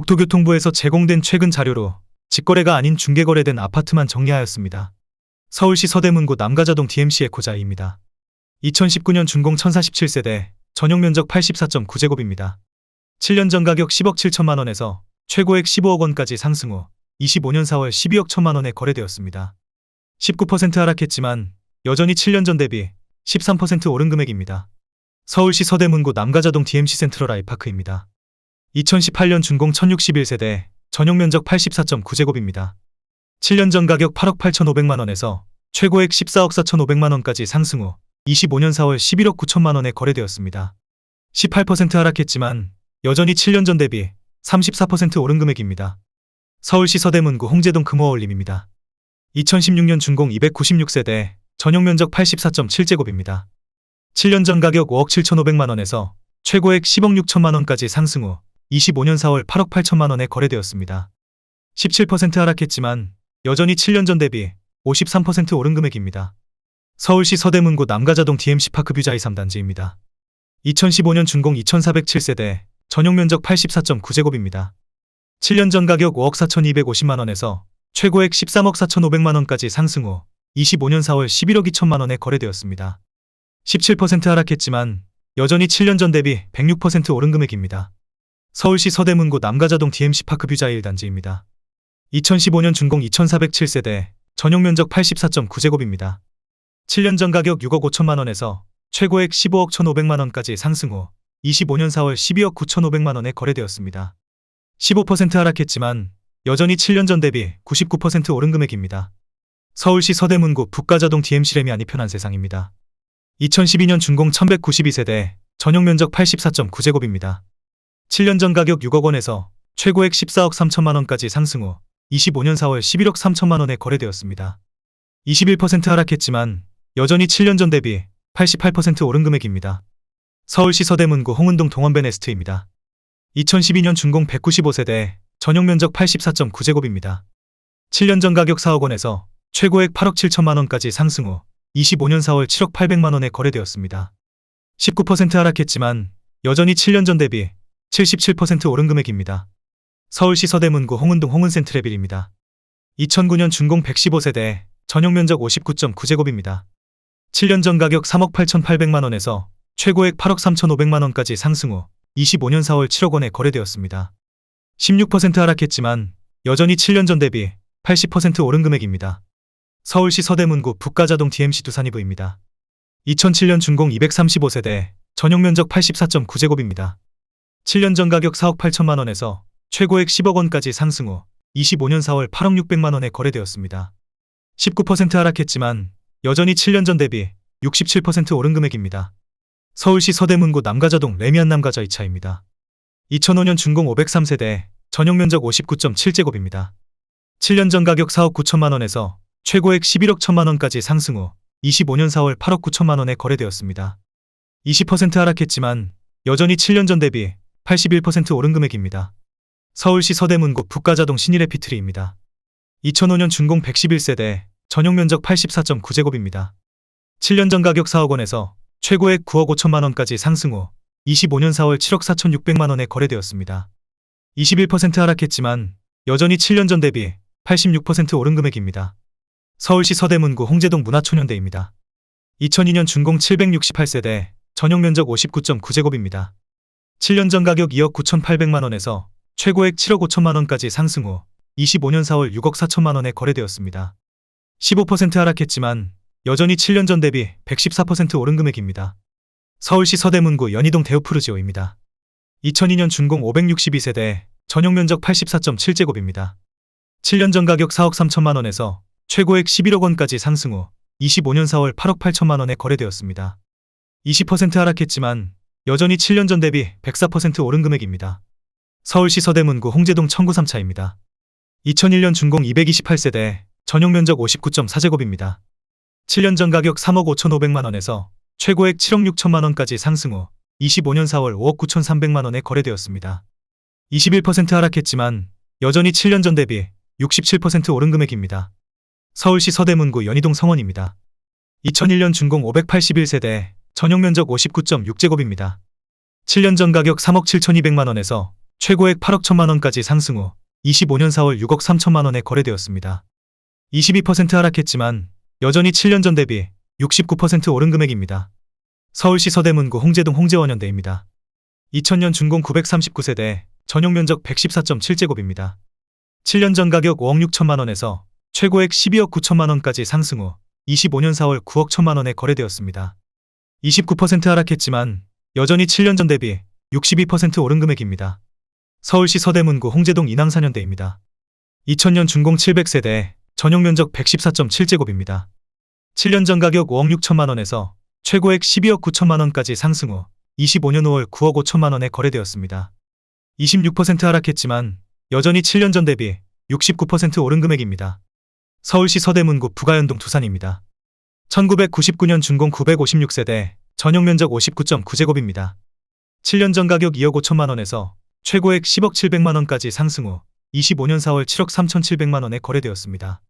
국토교통부에서 제공된 최근 자료로 직거래가 아닌 중개거래된 아파트만 정리하였습니다. 서울시 서대문구 남가자동 DMC 에코자이입니다. 2019년 준공 1047세대, 전용 면적 84.9제곱입니다. 7년 전 가격 10억 7천만 원에서 최고액 15억 원까지 상승 후 25년 4월 12억 천만 원에 거래되었습니다. 19% 하락했지만 여전히 7년 전 대비 13% 오른 금액입니다. 서울시 서대문구 남가자동 DMC 센트럴 아이파크입니다. 2018년 준공 1061세대, 전용 면적 84.9제곱입니다. 7년 전 가격 8억 8,500만 원에서 최고액 14억 4,500만 원까지 상승 후 25년 4월 11억 9천만 원에 거래되었습니다. 18% 하락했지만 여전히 7년 전 대비 34% 오른 금액입니다. 서울시 서대문구 홍제동 금호어울림입니다. 2016년 준공 296세대, 전용 면적 84.7제곱입니다. 7년 전 가격 5억 7,500만 원에서 최고액 10억 6천만 원까지 상승 후 25년 4월 8억 8천만 원에 거래되었습니다. 17% 하락했지만 여전히 7년 전 대비 53% 오른 금액입니다. 서울시 서대문구 남가자동 DMC 파크 뷰 자이 3단지입니다. 2015년 준공 2407세대, 전용 면적 84.9제곱입니다. 7년 전 가격 5억 4,250만 원에서 최고액 13억 4,500만 원까지 상승 후 25년 4월 11억 2천만 원에 거래되었습니다. 17% 하락했지만 여전히 7년 전 대비 106% 오른 금액입니다. 서울시 서대문구 남가자동 DMC 파크 뷰자이 1단지입니다. 2015년 준공 2407세대, 전용 면적 84.9제곱입니다. 7년 전 가격 6억 5천만 원에서 최고액 15억 1,500만 원까지 상승 후 25년 4월 12억 9,500만 원에 거래되었습니다. 15% 하락했지만 여전히 7년 전 대비 99% 오른 금액입니다. 서울시 서대문구 북가자동 DMC 램이 편한 세상입니다. 2012년 준공 1192세대, 전용 면적 84.9제곱입니다. 7년 전 가격 6억 원에서 최고액 14억 3천만 원까지 상승 후 25년 4월 11억 3천만 원에 거래되었습니다. 21% 하락했지만 여전히 7년 전 대비 88% 오른 금액입니다. 서울시 서대문구 홍은동 동원베네스트입니다. 2012년 준공 195세대, 전용 면적 84.9제곱입니다. 7년 전 가격 4억 원에서 최고액 8억 7천만 원까지 상승 후 25년 4월 7억 800만 원에 거래되었습니다. 19% 하락했지만 여전히 7년 전 대비 77% 오른 금액입니다. 서울시 서대문구 홍은동 홍은센트레빌입니다. 2009년 준공 115세대, 전용 면적 59.9제곱입니다. 7년 전 가격 3억 8,800만 원에서 최고액 8억 3,500만 원까지 상승 후 25년 4월 7억 원에 거래되었습니다. 16% 하락했지만 여전히 7년 전 대비 80% 오른 금액입니다. 서울시 서대문구 북가자동 DMC 두산이브입니다. 2007년 준공 235세대, 전용 면적 84.9제곱입니다. 7년 전 가격 4억 8천만 원에서 최고액 10억 원까지 상승 후 25년 4월 8억 600만 원에 거래되었습니다. 19% 하락했지만 여전히 7년 전 대비 67% 오른 금액입니다. 서울시 서대문구 남가자동 레미안 남가자 2차입니다. 2005년 준공 503세대, 전용 면적 59.7제곱입니다. 7년 전 가격 4억 9천만 원에서 최고액 11억 천만 원까지 상승 후 25년 4월 8억 9천만 원에 거래되었습니다. 20% 하락했지만 여전히 7년 전 대비 81% 오른 금액입니다. 서울시 서대문구 북가자동 신일의 피트리입니다. 2005년 준공 111세대, 전용 면적 84.9제곱입니다. 7년 전 가격 4억 원에서 최고액 9억 5천만 원까지 상승 후 25년 4월 7억 4,600만 원에 거래되었습니다. 21% 하락했지만 여전히 7년 전 대비 86% 오른 금액입니다. 서울시 서대문구 홍제동 문화초년대입니다. 2002년 준공 768세대, 전용 면적 59.9제곱입니다. 7년 전 가격 2억 9,800만 원에서 최고액 7억 5천만 원까지 상승 후 25년 4월 6억 4천만 원에 거래되었습니다. 15% 하락했지만 여전히 7년 전 대비 114% 오른 금액입니다. 서울시 서대문구 연희동 대우푸르지오입니다. 2002년 준공 562세대, 전용 면적 84.7제곱입니다. 7년 전 가격 4억 3천만 원에서 최고액 11억 원까지 상승 후 25년 4월 8억 8천만 원에 거래되었습니다. 20% 하락했지만 여전히 7년 전 대비 104% 오른 금액입니다. 서울시 서대문구 홍제동 청구 3차입니다. 2001년 준공 228세대, 전용 면적 59.4제곱입니다. 7년 전 가격 3억 5,500만 원에서 최고액 7억 6천만 원까지 상승 후 25년 4월 5억 9,300만 원에 거래되었습니다. 21% 하락했지만 여전히 7년 전 대비 67% 오른 금액입니다. 서울시 서대문구 연희동 성원입니다. 2001년 준공 581세대, 전용 면적 59.6제곱입니다. 7년 전 가격 3억 7,200만 원에서 최고액 8억 1천만 원까지 상승 후 25년 4월 6억 3천만 원에 거래되었습니다. 22% 하락했지만 여전히 7년 전 대비 69% 오른 금액입니다. 서울시 서대문구 홍제동 홍제원현대입니다. 2000년 준공 939세대, 전용 면적 114.7제곱입니다. 7년 전 가격 5억 6천만 원에서 최고액 12억 9천만 원까지 상승 후 25년 4월 9억 1천만 원에 거래되었습니다. 29% 하락했지만 여전히 7년 전 대비 62% 오른 금액입니다. 서울시 서대문구 홍제동 인왕사년대입니다. 2000년 준공 700세대, 전용 면적 114.7제곱입니다. 7년 전 가격 5억 6천만 원에서 최고액 12억 9천만 원까지 상승 후 25년 5월 9억 5천만 원에 거래되었습니다. 26% 하락했지만 여전히 7년 전 대비 69% 오른 금액입니다. 서울시 서대문구 부가연동 두산입니다. 1999년 준공 956세대, 전용 면적 59.9제곱입니다. 7년 전 가격 2억 5천만 원에서 최고액 10억 7백만 원까지 상승 후 25년 4월 7억 3천7백만 원에 거래되었습니다.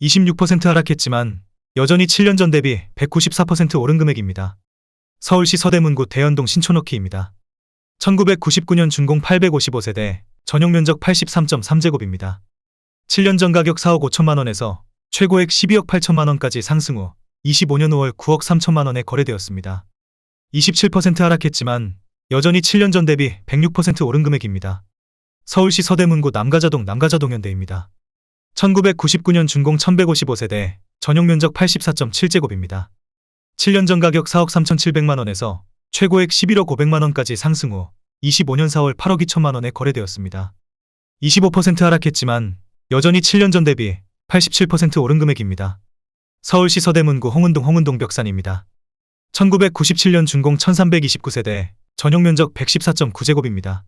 26% 하락했지만 여전히 7년 전 대비 194% 오른 금액입니다. 서울시 서대문구 대연동 신촌호키입니다. 1999년 준공 855세대, 전용 면적 83.3제곱입니다. 7년 전 가격 4억 5천만 원에서 최고액 12억 8천만 원까지 상승 후 25년 5월 9억 3천만 원에 거래되었습니다. 27% 하락했지만 여전히 7년 전 대비 106% 오른 금액입니다. 서울시 서대문구 남가자동 남가자동현대입니다. 1999년 준공 1155세대, 전용 면적 84.7제곱입니다. 7년 전 가격 4억 3,700만 원에서 최고액 11억 500만 원까지 상승 후 25년 4월 8억 2천만 원에 거래되었습니다. 25% 하락했지만 여전히 7년 전 대비 87% 오른 금액입니다. 서울시 서대문구 홍은동 홍은동 벽산입니다. 1997년 준공 1329세대, 전용 면적 114.9제곱입니다.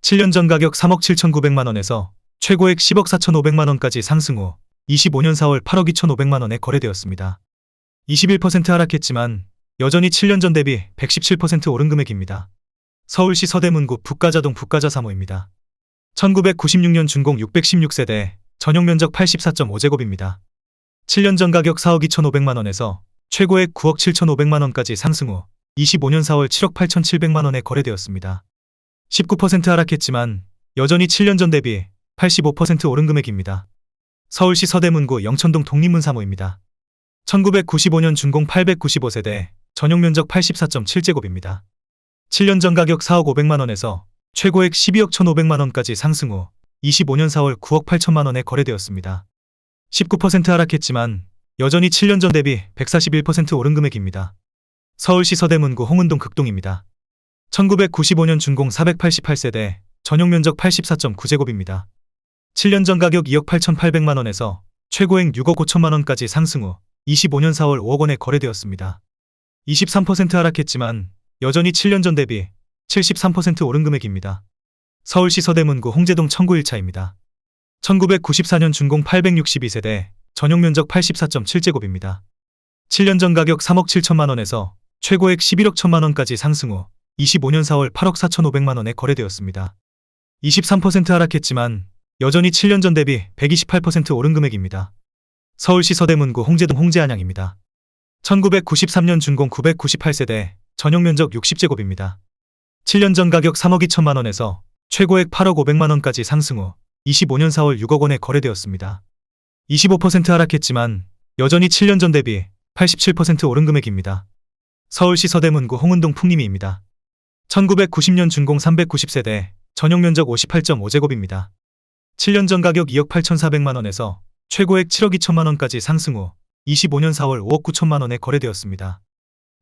7년 전 가격 3억 7,900만 원에서 최고액 10억 4,500만 원까지 상승 후 25년 4월 8억 2,500만 원에 거래되었습니다. 21% 하락했지만 여전히 7년 전 대비 117% 오른 금액입니다. 서울시 서대문구 북가자동 북가자 3호입니다. 1996년 준공 616세대, 전용 면적 84.5제곱입니다. 7년 전 가격 4억 2,500만 원에서 최고액 9억 7,500만 원까지 상승 후 25년 4월 7억 8,700만 원에 거래되었습니다. 19% 하락했지만 여전히 7년 전 대비 85% 오른 금액입니다. 서울시 서대문구 영천동 독립문 3호입니다. 1995년 준공 895세대, 전용 면적 84.7제곱입니다. 7년 전 가격 4억 500만 원에서 최고액 12억 1,500만 원까지 상승 후 25년 4월 9억 8천만 원에 거래되었습니다. 19% 하락했지만 여전히 7년 전 대비 141% 오른 금액입니다. 서울시 서대문구 홍은동 극동입니다. 1995년 준공 488세대, 전용 면적 84.9제곱입니다. 7년 전 가격 2억 8,800만 원에서 최고액 6억 5천만 원까지 상승 후 25년 4월 5억 원에 거래되었습니다. 23% 하락했지만 여전히 7년 전 대비 73% 오른 금액입니다. 서울시 서대문구 홍제동 청구 1차입니다. 1994년 준공 862세대, 전용 면적 84.7제곱입니다. 7년 전 가격 3억 7천만 원에서 최고액 11억 1천만 원까지 상승 후 25년 4월 8억 4천5백만 원에 거래되었습니다. 23% 하락했지만 여전히 7년 전 대비 128% 오른 금액입니다. 서울시 서대문구 홍제동 홍제안양입니다. 1993년 준공 998세대, 전용 면적 60제곱입니다. 7년 전 가격 3억 2천만 원에서 최고액 8억 5백만 원까지 상승 후 25년 4월 6억 원에 거래되었습니다. 25% 하락했지만 여전히 7년 전 대비 87% 오른 금액입니다. 서울시 서대문구 홍은동 풍림이입니다. 1990년 준공 390세대, 전용 면적 58.5제곱입니다. 7년 전 가격 2억 8,400만 원에서 최고액 7억 2천만 원까지 상승 후 25년 4월 5억 9천만 원에 거래되었습니다.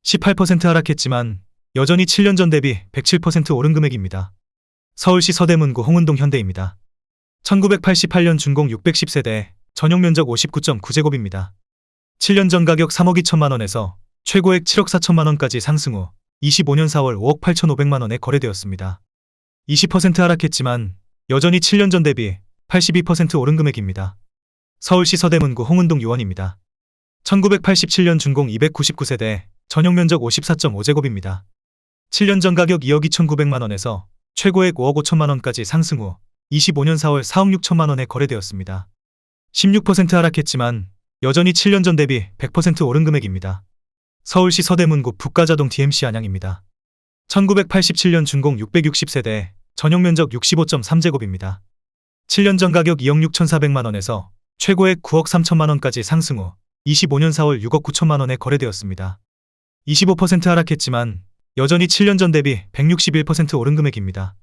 18% 하락했지만 여전히 7년 전 대비 107% 오른 금액입니다. 서울시 서대문구 홍은동 현대입니다. 1988년 준공 610세대, 전용 면적 59.9제곱입니다. 7년 전 가격 3억 2천만 원에서 최고액 7억 4천만 원까지 상승 후 25년 4월 5억 8천5백만 원에 거래되었습니다. 20% 하락했지만 여전히 7년 전 대비 82% 오른 금액입니다. 서울시 서대문구 홍은동 유원입니다. 1987년 준공 299세대, 전용 면적 54.5제곱입니다. 7년 전 가격 2억 2,900만 원에서 최고액 5억 5천만 원까지 상승 후 25년 4월 4억 6천만 원에 거래되었습니다. 16% 하락했지만 여전히 7년 전 대비 100% 오른 금액입니다. 서울시 서대문구 북가자동 DMC 안양입니다. 1987년 준공 660세대, 전용 면적 65.3제곱입니다. 7년 전 가격 2억 6,400만 원에서 최고액 9억 3천만 원까지 상승 후 25년 4월 6억 9천만 원에 거래되었습니다. 25% 하락했지만 여전히 7년 전 대비 161% 오른 금액입니다.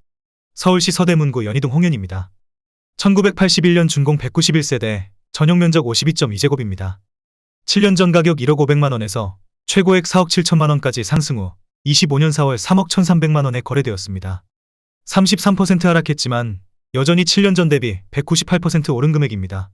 서울시 서대문구 연희동 홍현입니다. 1981년 준공 191세대, 전용 면적 52.2제곱입니다. 7년 전 가격 1억 500만 원에서 최고액 4억 7천만 원까지 상승 후 25년 4월 3억 1,300만 원에 거래되었습니다. 33% 하락했지만 여전히 7년 전 대비 198% 오른 금액입니다.